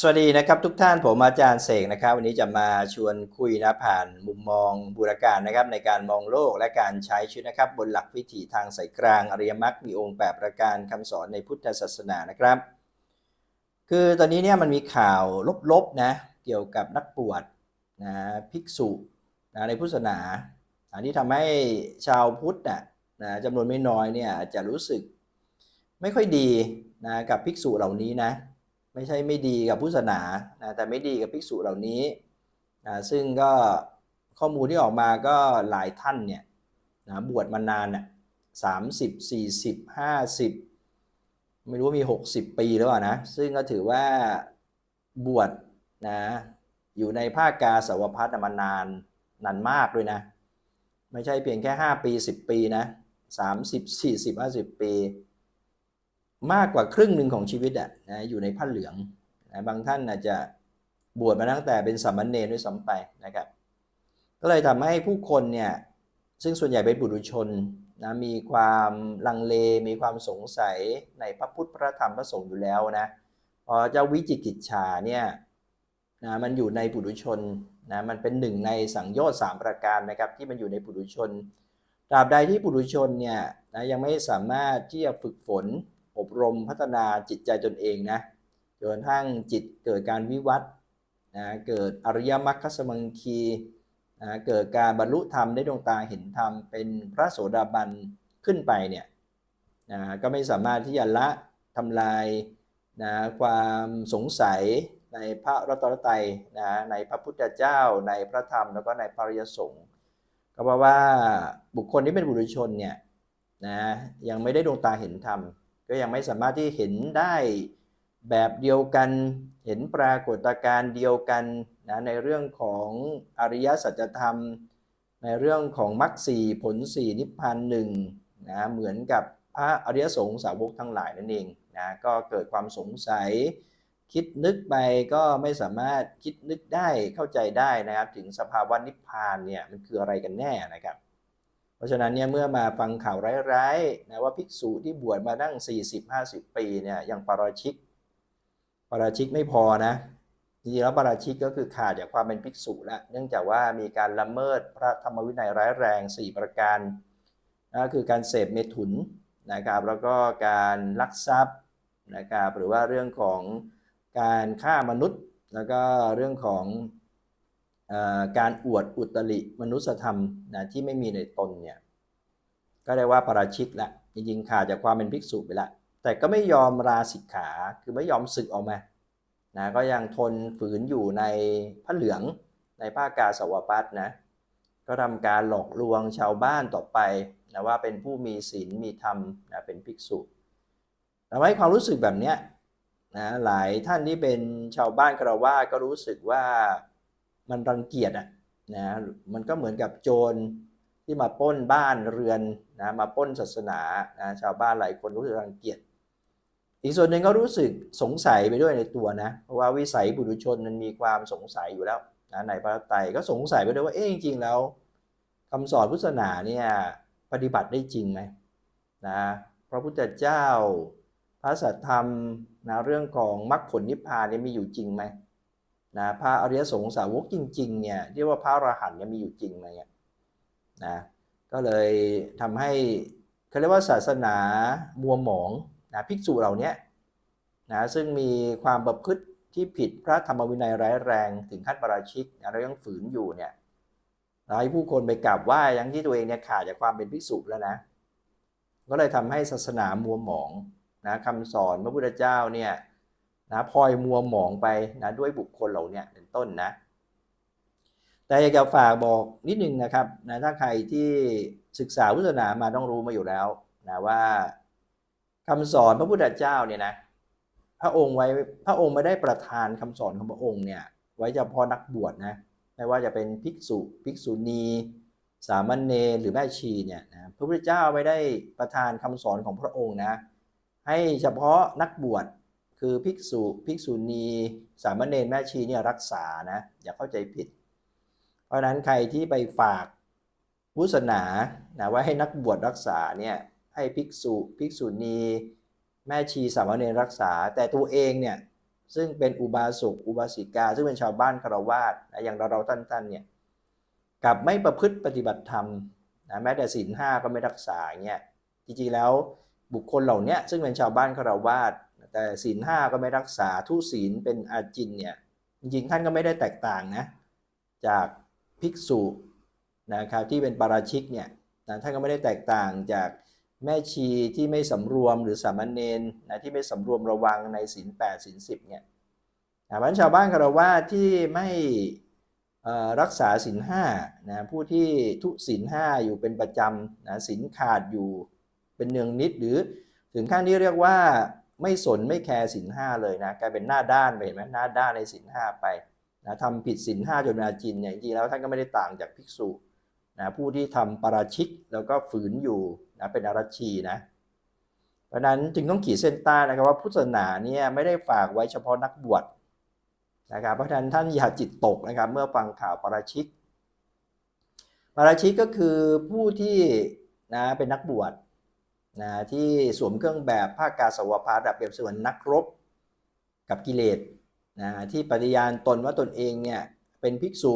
สวัสดีนะครับทุกท่านผมอาจารย์เสกนะครับ วันนี้จะมาชวนคุยนะผ่านมุมมองบูรการนะครับ ในการมองโลกและการใช้ชีวิตนะครับ บนหลักวิถีทางสายกลางอริยมรรคมีองค์แปดประการคำสอนในพุทธศาสนานะครับ คือตอนนี้เนี่ยมันมีข่าวลบๆนะเกี่ยวกับนักบวชนะภิกษุนะในพุทธศาสนา อันนี้ทำให้ชาวพุทธนะนะจำนวนไม่น้อยเนี่ยอาจจะรู้สึกไม่ค่อยดีนะกับภิกษุเหล่านี้นะ ไม่ใช่ไม่ดีกับพุทธศาสนานะแต่ไม่ดีกับภิกษุเหล่านี้นะซึ่งก็ข้อมูลที่ออกมาก็หลายท่านเนี่ยนะบวชมานานน่ะสามสิบสี่สิบห้าสิบไม่รู้มีหกสิบปีแล้วอะนะ ซึ่งก็ถือว่าบวชนะอยู่ในภาคกาสาวพัฒน์มานานนานมากเลยนะ ไม่ใช่เพียงแค่ห้าปีสิบปีนะสามสิบสี่สิบห้าสิบปี มากกว่าครึ่งหนึ่งของชีวิตอะนะอยู่ในผ้าเหลืองนะบางท่านอาจจะบวชมาตั้งแต่เป็นสามเณรด้วยซ้ำไปนะครับ ก็เลยทำให้ผู้คนเนี่ยซึ่งส่วนใหญ่เป็นบุรุชนนะมีความลังเลมีความสงสัยในพระพุทธพระธรรมพระสงฆ์อยู่แล้วนะพอเจ้าวิจิกิจฉาเนี่ยนะมันอยู่ในปุถุชนนะมันเป็นหนึ่งในสังโยชน์สามประการนะครับที่มันอยู่ในปุถุชนตราบใดที่ปุถุชนเนี่ยนะยังไม่สามารถที่จะฝึกฝน อบรมพัฒนาจิตใจตนเองนะจนกระทั่งจิตเกิดการวิวัฒนะเกิดอริยมรรคสมังคีนะเกิดการบรรลุธรรมได้ดวงตาเห็นธรรมเป็นพระโสดาบันขึ้นไปเนี่ยนะก็ไม่สามารถที่จะละทำลายนะความสงสัยในพระรัตนตรัยนะในพระพุทธเจ้า ในพระธรรมแล้วก็ในพระริยสงฆ์ก็เพราะว่าบุคคลที่เป็นบุรุชนเนี่ยนะยังไม่ได้ดวงตาเห็นธรรม ก็ยังไม่สามารถที่เห็นได้แบบเดียวกัน เห็นปรากฏการณ์เดียวกันนะในเรื่องของอริยสัจธรรม ในเรื่องของมรรคสี่ผลสี่นิพพานหนึ่งนะเหมือนกับพระอริยสงฆ์สาวกทั้งหลายนั่นเองนะก็เกิดความสงสัย คิดนึกไปก็ไม่สามารถคิดนึกได้เข้าใจได้นะครับ ถึงสภาวะนิพพานเนี่ยมันคืออะไรกันแน่นะครับ เพราะฉะนั้นเนี่ยเมื่อมาฟังข่าวร้ายๆนะว่าภิกษุที่บวชมาตั้ง40-50 ปีเนี่ยย่างปาราชิกปาราชิกไม่พอนะจริงๆแล้วปาราชิกก็คือขาดจากความเป็นภิกษุแล้วเนื่องจากว่ามีการละเมิดพระธรรมวินัยร้ายแรง 4 ประการนะคือการเสพเมถุนนะครับแล้วก็การลักทรัพย์นะครับหรือว่าเรื่องของการฆ่ามนุษย์ แล้วก็เรื่องของ การอวดอุตริมนุสธรรมนะที่ไม่มีในตนเนี่ยก็ได้ว่าปราชิกละจริงๆขาดจากความเป็นภิกษุไปละ แต่ก็ไม่ยอมราสิกขาคือไม่ยอมสึกออกมานะก็ยังทนฝืนอยู่ในผ้าเหลืองในผ้ากาสาวพัดนะก็ทำการหลอกลวงชาวบ้านต่อไปนะว่าเป็นผู้มีศีลมีธรรมนะเป็นภิกษุทำให้ความรู้สึกแบบเนี้ยนะหลายท่านที่เป็นชาวบ้านคารวาก็รู้สึกว่า มันรังเกียจอะนะมันก็เหมือนกับโจรที่มาป้นบ้านเรือนนะมาป้นศาสนานะชาวบ้านหลายคนรู้สึกรังเกียจอีกส่วนหนึ่งก็รู้สึกสงสัยไปด้วยในตัวนะเพราะว่าวิสัยบุรุชนมันมีความสงสัยอยู่แล้วนะในพระไตรก็สงสัยไปด้วยว่าเอ๊ะจริงๆแล้วคำสอนพุทธศาสนาเนี่ยปฏิบัติได้จริงไหมนะพระพุทธเจ้า พระสัทธรรมนะเรื่องของมรรคผลนิพพานเนี่ยมีอยู่จริงไหม นะพระอริยสงสาวกจริงๆเนี่ยเรียกว่าพระอรหันต์เนี่ยมีอยู่จริงไหมเนี่ยนะก็เลยทำให้เขาเรียกว่าศาสนามัวหมองนะภิกษุเหล่านี้นะซึ่งมีความประพฤติที่ผิดพระธรรมวินัยร้ายแรงถึงขั้นประราชิกนะเรายังฝืนอยู่เนี่ยให้ผู้คนไปกราบไหว้ยังที่ตัวเองเนี่ยขาดจากความเป็นภิกษุแล้วนะก็เลยทำให้ศาสนามัวหมองนะคำสอนพระพุทธเจ้าเนี่ย นะพลอยมัวหมองไปนะด้วยบุคคลเหล่านี้เป็นต้นนะ แต่อยากจะฝากบอกนิดนึงนะครับนะถ้าใครที่ศึกษาพุทธศาสนามาต้องรู้มาอยู่แล้วนะว่าคำสอนพระพุทธเจ้าเนี่ยนะพระองค์ไว้พระองค์ไม่ได้ประทานคำสอนของพระองค์เนี่ยไว้เฉพาะนักบวชนะไม่ว่าจะเป็นภิกษุภิกษุณีสามเณรหรือแม่ชีเนี่ยนะพระพุทธเจ้าไม่ได้ประทานคำสอนของพระองค์นะให้เฉพาะนักบวช คือภิกษุภิกษุณีสามเณรแม่ชีเนี่ยรักษานะอย่าเข้าใจผิด เพราะนั้นใครที่ไปฝากพุทธศาสนานะว่าให้นักบวชรักษาเนี่ยให้ภิกษุภิกษุณีแม่ชีสามเณรรักษา แต่ตัวเองเนี่ยซึ่งเป็นอุบาสกอุบาสิกา ซึ่งเป็นชาวบ้านคารวาสนะอย่างเราเราท่านๆเนี่ยกลับไม่ประพฤติปฏิบัติธรรมนะแม้แต่ศีลห้าก็ไม่รักษาเงี้ยจริงๆแล้วบุคคลเหล่านี้ซึ่งเป็นชาวบ้านคารวาส แต่ศีลห้าก็ไม่รักษาทุศีลเป็นอาจินเนี่ยจริงๆท่านก็ไม่ได้แตกต่างนะจากภิกษุนะครับที่เป็นปาราชิกเนี่ยนะท่านก็ไม่ได้แตกต่างจากแม่ชีที่ไม่สำรวมหรือสามเณรนะที่ไม่สำรวมระวังในศีลแปดศีลสิบเนี่ยนะเพราะฉะนั้นชาวบ้านคารวาสที่ไม่รักษาศีลห้านะผู้ที่ทุศีลห้าอยู่เป็นประจำนะศีลขาดอยู่เป็นเนืองนิดหรือถึงขั้นที่เรียกว่า ไม่สนไม่แคร์ศีลห้าเลยนะกลายเป็นหน้าด้านไปเห็นไหมหน้าด้านในศีลห้าไปนะทำผิดศีลห้าจนอาจินเนี่ยจริงๆแล้วท่านก็ไม่ได้ต่างจากภิกษุนะผู้ที่ทำปราชิกแล้วก็ฝืนอยู่นะเป็นอารัชีนะเพราะนั้นจึงต้องขีดเส้นใต้นะครับว่าพุทธศาสนาเนี่ยไม่ได้ฝากไว้เฉพาะนักบวชนะครับเพราะฉะนั้นท่านอย่าจิตตกนะครับเมื่อฟังข่าวปราชิกปราชิกก็คือผู้ที่นะเป็นนักบวช นะที่สวมเครื่องแบบผ้ากาสาวพัดเปรียบเสมือนนักรบกับกิเลสนะที่ปฏิญาณตนว่าตนเองเนี่ยเป็นภิกษุ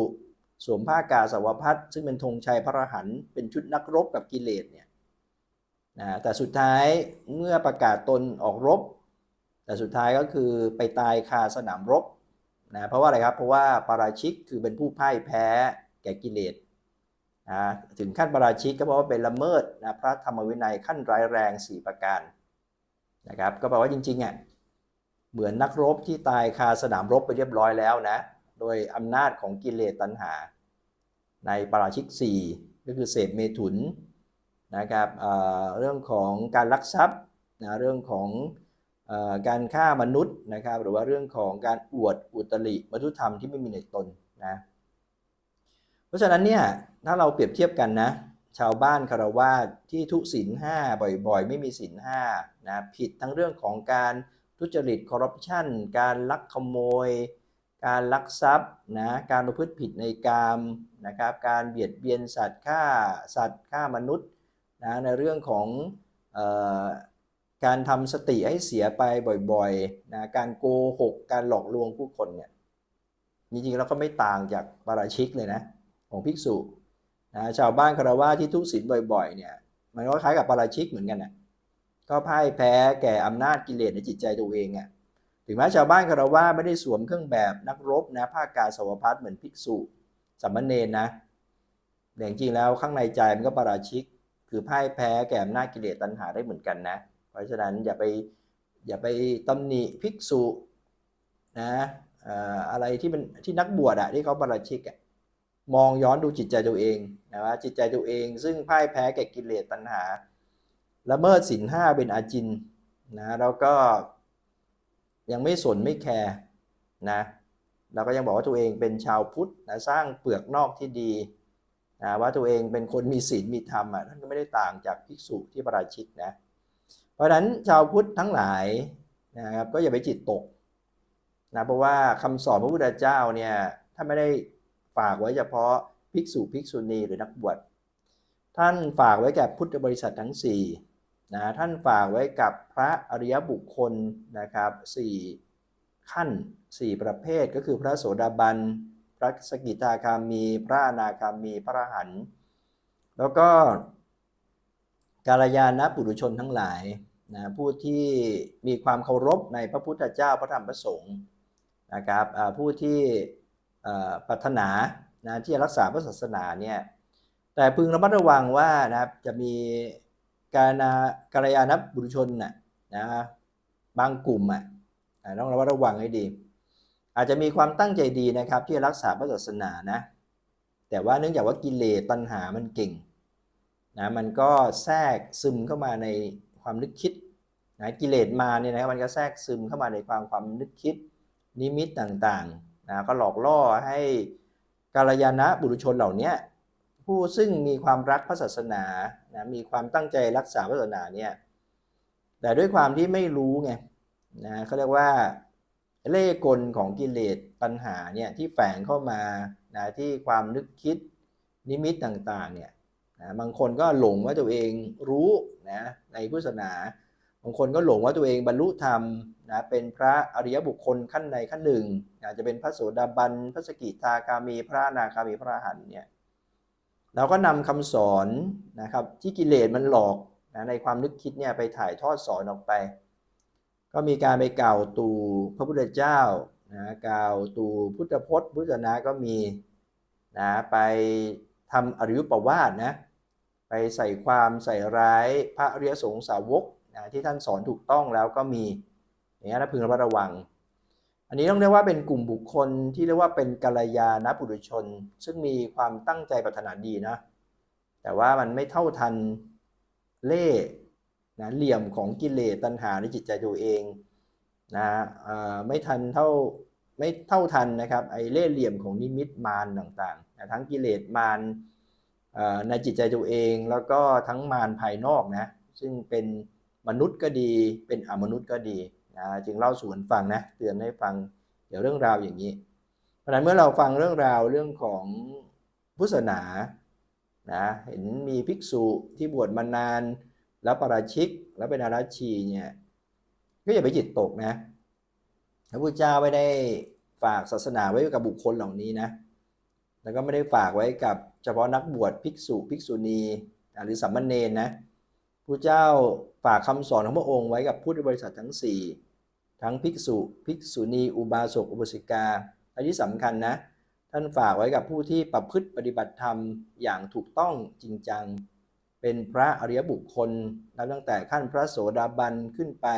สวมผ้ากาสาวพัดซึ่งเป็นธงชัยพระรหันเป็นชุดนักรบกับกิเลสเนี่ยนะแต่สุดท้ายเมื่อประกาศตนออกรบ แต่สุดท้ายก็คือไปตายคาสนามรบนะเพราะว่าอะไรครับเพราะว่าปาราชิกคือเป็นผู้พ่ายแพ้แก่กิเลส นะถึงขั้นปาราชิกก็เพราะว่าเป็นละเมิดนะพระธรรมวินัยขั้นร้ายแรง 4 ประการนะครับก็แปลว่าจริงๆอะเหมือนนักรบที่ตายคาสนามรบไปเรียบร้อยแล้วนะโดยอำนาจของกิเลสตัณหา ในปาราชิก 4 ก็คือเสพเมถุนนะครับเเรื่องของการลักทรัพย์นะเรื่องของอการฆ่ามนุษย์นะครับหรือว่าเรื่องของการอวดอุตริมนุษยธรรมที่ไม่มีในตนนะ เพราะฉะนั้นเนี่ยถ้าเราเปรียบเทียบกันนะ ชาวบ้านคารวาสที่ทุศีลห้าบ่อยๆ ไม่มีศีลห้านะผิดทั้งเรื่องของการทุจริตคอร์รัปชันการลักขโมย การลักทรัพย์นะการประพฤติผิดในกามนะครับการเบียดเบียนสัตว์ฆ่าสัตว์ฆ่ามนุษย์นะในเรื่องของออการทำสติให้เสียไปบ่อยๆนะการโกหก การหลอกลวงผู้คนเนี่ยจริงๆแล้วก็ไม่ต่างจากปาราชิกเลยนะ ของภิกษุนะชาวบ้านคารวะที่ทุศีลบ่อยๆเนี่ยมันก็คล้ายกับปาราชิกเหมือนกันนะก็พ่ายแพ้แก่อำนาจกิเลสในจิตใจตัวเองอะถึงแม้ชาวบ้านคารวะไม่ได้สวมเครื่องแบบนักรบนะผ้ากาสาวพัดเหมือนภิกษุสามมเณรนะแต่จริงๆแล้วข้างในใจมันก็ปาราชิก คือพ่ายแพ้แก่อำนาจกิเลสตัณหาได้เหมือนกันนะ เพราะฉะนั้นอย่าไปอย่าไปตำหนิภิกษุนะอะไรที่เป็นที่นักบวชอะที่เขาปาราชิกอะ มองย้อนดูจิตใจตัวเองนะว่าจิตใจตัวเอง ซึ่งพ่ายแพ้แก่กิเลสตัณหาละเมิดศีลห้าเป็นอาจินนะแล้วก็ยังไม่สนไม่แคร์นะเราก็ยังบอกว่าตัวเองเป็นชาวพุทธนะสร้างเปลือกนอกที่ดีนะว่าตัวเองเป็นคนมีศีลมีธรรมอะท่านก็ไม่ได้ต่างจากภิกษุที่ประราชิกนะเพราะฉะนั้นชาวพุทธทั้งหลายนะครับก็อย่าไปจิตตกนะเพราะว่าคำสอนพระพุทธเจ้าเนี่ยท่าไม่ได้ ฝากไว้เฉพาะภิกษุภิกษุณีหรือนักบวชท่านฝากไว้แก่พุทธบริษัททั้ง4นะท่านฝากไว้กับพระอริยบุคคลนะครับ4ขั้น 4 ประเภทก็คือพระโสดาบัน พระสกิทาคามี พระอนาคามี พระอรหันต์แล้วก็กาลยานะปุถุชนทั้งหลายนะผู้ที่มีความเคารพในพระพุทธเจ้าพระธรรมพระสงฆ์นะครับผู้ที่ ปรารถนานะที่จะรักษาพระศาสนาเนี่ยแต่พึงระมัดระวังว่านะครับจะมีการนากาลยานะบุรุชนน่ะนะบางกลุ่มอะต้องระมัดระวังให้ดี อาจจะมีความตั้งใจดีนะครับ ที่จะรักษาพระศาสนานะแต่ว่าเนื่องจากว่ากิเลสตัณหามันเก่งนะมันก็แทรกซึมเข้ามาในความนึกคิดนะกิเลสมาเนี่ยนะมันก็แทรกซึมเข้ามาในความความนึกคิดนิมิตต่างๆ นะก็หลอกล่อให้กาลยานะบุรุชนเหล่านี้ผู้ซึ่งมีความรักพระศาสนานะมีความตั้งใจรักษาพระศาสนาเนี่ยแต่ด้วยความที่ไม่รู้ไงนะเขาเรียกว่าเล่กลของกิเลสปัญหาเนี่ยที่แฝงเข้ามานะที่ความนึกคิดนิมิตต่างๆเนี่ยนะบางคนก็หลงว่าตัวเองรู้นะในพุทธศาสนา บางคนก็หลงว่าตัวเองบรรลุธรรมนะเป็นพระอริยบุคคลขั้นใดขั้นหนึ่งอาจจะเป็นพระโสดาบันพระสกิทาคามีพระนาคามีพระหันเนี่ยเราก็นำคำสอนนะครับที่กิเลสมันหลอกนะในความนึกคิดเนี่ยไปถ่ายทอดสอนออกไป ก็มีการไปกล่าวตูพระพุทธเจ้านะกล่าวตูพุทธพจน์ พุทธนาก็มีนะไปทำอริยประวาทนะไปใส่ความใส่ร้ายพระอริยสงสาวก นะที่ท่านสอนถูกต้องแล้วก็มีอย่างนี้นะพึงระมัดระวัง อันนี้ต้องเรียกว่าเป็นกลุ่มบุคคลที่เรียกว่าเป็นกัลยาณปุถุชน ซึ่งมีความตั้งใจปรารถนาดีนะ แต่ว่ามันไม่เท่าทันเล่นะเหลี่ยมของกิเลสตัณหาในจิตใจตัวเองนะไม่ทันเท่าไม่เท่าทันนะครับไอ้เล่เหลี่ยมของนิมิตมารต่างๆนะทั้งกิเลสมารในจิตใจตัวเอง แล้วก็ทั้งมารภายนอกนะซึ่งเป็น มนุษย์ก็ดี เป็นอมนุษย์ก็ดีนะจึงเล่าสู่กันฟังนะเตือนให้ฟังเกี่ยวเรื่องราวอย่างนี้ เพราะนั้นเมื่อเราฟังเรื่องราวเรื่องของพุทธศาสนานะเห็นมีภิกษุที่บวชมานาน แล้วปราราชิกแล้วเป็นอาราชีเนี่ยก็อย่าไปจิตตกนะพระพุทธเจ้าไม่ได้ฝากศาสนาไว้กับบุคคลเหล่านี้นะแล้วก็ไม่ได้ฝากไว้กับเฉพาะนักบวชภิกษุภิกษุณีหรือสัมมเนนนะ พระเจ้าฝากคำสอนของพระองค์ไว้กับพุทธบริษัททั้ง 4 ทั้งภิกษุภิกษุณีอุบาสกอุบาสิกาและที่สำคัญนะ ท่านฝากไว้กับผู้ที่ประพฤติปฏิบัติธรรมอย่างถูกต้องจริงจัง เป็นพระอริยบุคคลนับตั้งแต่ขั้นพระโสดาบันขึ้นไป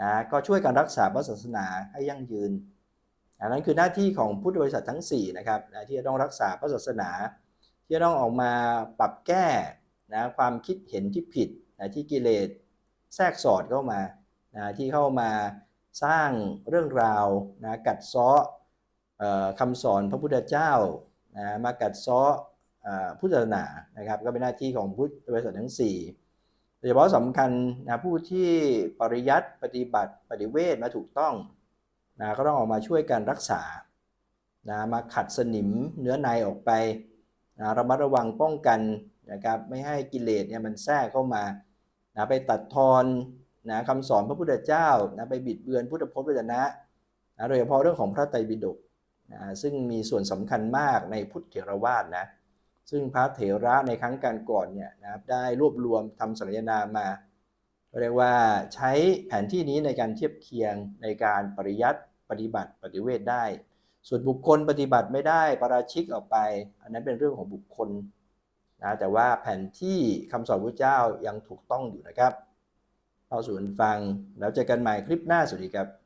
นะก็ช่วยกันรักษาพระศาสนาให้ยั่งยืนอันนั้นคือหน้าที่ของพุทธบริษัททั้ง4นะครับที่จะต้องรักษาพระศาสนา ที่จะต้องออกมาปรับแก้ นะความคิดเห็นที่ผิดนะที่กิเลสแทรกสอดเข้ามานะที่เข้ามาสร้างเรื่องราวนะกัดเซาะเอ่อคำสอนพระพุทธเจ้านะมากัดเซาะเอ่อพุทธศาสนานะครับก็เป็นหน้าที่ของพุทธบริษัททั้ง4โดยเฉพาะสำคัญนะผู้ที่ปริยัติปฏิบัติปฏิเวทมาถูกต้องนะก็ต้องออกมาช่วยกันรักษานะมาขัดสนิมเนื้อในออกไปนะระมัดระวังป้องกัน นะครับไม่ให้กิเลสเนี่ยมันแทรกเข้ามานะไปตัดทอนนะคำสอนพระพุทธเจ้านะไปบิดเบือนพุทธพจน์วจนะนะโดยเฉพาะเรื่องของพระไตรปิฎกนะซึ่งมีส่วนสำคัญมากในพุทธเถรวาทนะซึ่งพระเถระในครั้งการก่อนเนี่ยนะครับได้รวบรวมทำสัญญนามาเรียกว่าใช้แผนที่นี้ในการเทียบเคียงในการปริยัติปฏิบัติปฏิเวทได้ ส่วนบุคคลปฏิบัติไม่ได้ปราชิกออกไป อันนั้นเป็นเรื่องของบุคคล นะแต่ว่าแผนที่คำสอนพระเจ้ายังถูกต้องอยู่นะครับเราสู่กันฟังแล้วเจอกันใหม่คลิปหน้าสวัสดีครับ